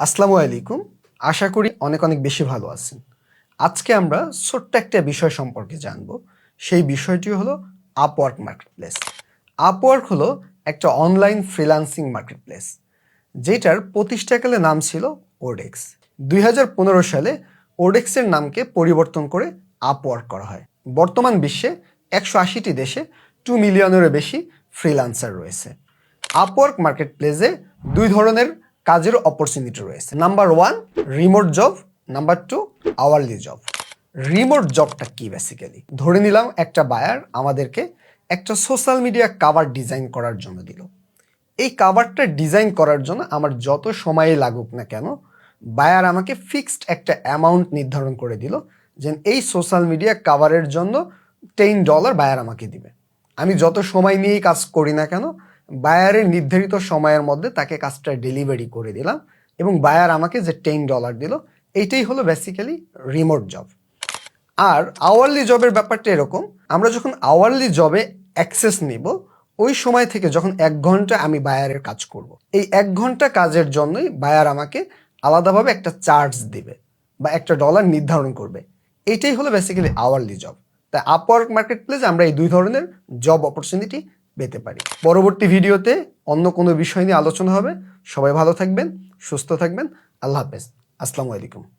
আসসালামু আলাইকুম। আশা করি অনেক অনেক বেশি ভালো আছেন। আজকে আমরা ছোট্ট একটা বিষয় সম্পর্কে জানব। সেই বিষয়টি হলো আপওয়ার্ক মার্কেটপ্লেস আপওয়ার্ক হলো একটা অনলাইন ফ্রিল্যান্সিং মার্কেটপ্লেস যেটার প্রতিষ্ঠাকালে নাম ছিল ওডেক্স দুই হাজার পনেরো সালে ওডেক্সের নামকে পরিবর্তন করে আপওয়ার্ক করা হয়। বর্তমান বিশ্বে একশো আশিটি দেশে টু মিলিয়নেরও বেশি ফ্রিল্যান্সার রয়েছে। আপওয়ার্ক মার্কেট প্লেসে দুই ধরনের কাজের অপরচুনিটি রয়েছে। Number one remote job number two hourly job remote জবটা কি বেসিক্যালি ধরে নিলাম একটা বায়ার আমাদেরকে একটা সোশ্যাল মিডিয়া কাভার ডিজাইন করার জন্য দিল। এই কাভারটা ডিজাইন করার জন্য আমার যত সময় লাগুক না কেন বায়ার আমাকে ফিক্সড একটা অ্যামাউন্ট নির্ধারণ করে দিল যে এই সোশ্যাল মিডিয়া কাভারের জন্য টেন ডলার বায়ার আমাকে দিবে। আমি যত সময় নিয়েই কাজ করি না কেন বায়ারের নির্ধারিত সময়ের মধ্যে তাকে কাজটা ডেলিভারি করে দিলাম এবং বায়ার আমাকে যে টেন ডলার দিল, এইটাই হলো বেসিক্যালি রিমোট জব আর আওয়ারলি জবের ব্যাপারটা এরকম, আমরা যখন আওয়ারলি জবে অ্যাক্সেস নিব, ওই সময় থেকে যখন এক ঘণ্টা আমি বায়ারের কাজ করব। এই এক ঘণ্টা কাজের জন্যই বায়ার আমাকে আলাদাভাবে একটা চার্জ দিবে বা একটা ডলার নির্ধারণ করবে। এইটাই হলো বেসিক্যালি আওয়ারলি জব তাই আপওয়ার্ক মার্কেট প্লেস আমরা এই দুই ধরনের জব অপরচুনিটি পেতে পারি। পরবর্তী ভিডিওতে অন্য কোনো বিষয় নিয়ে আলোচনা হবে। সবাই ভালো থাকবেন, সুস্থ থাকবেন। আল্লাহ হাফেজ। আসসালামু আলাইকুম।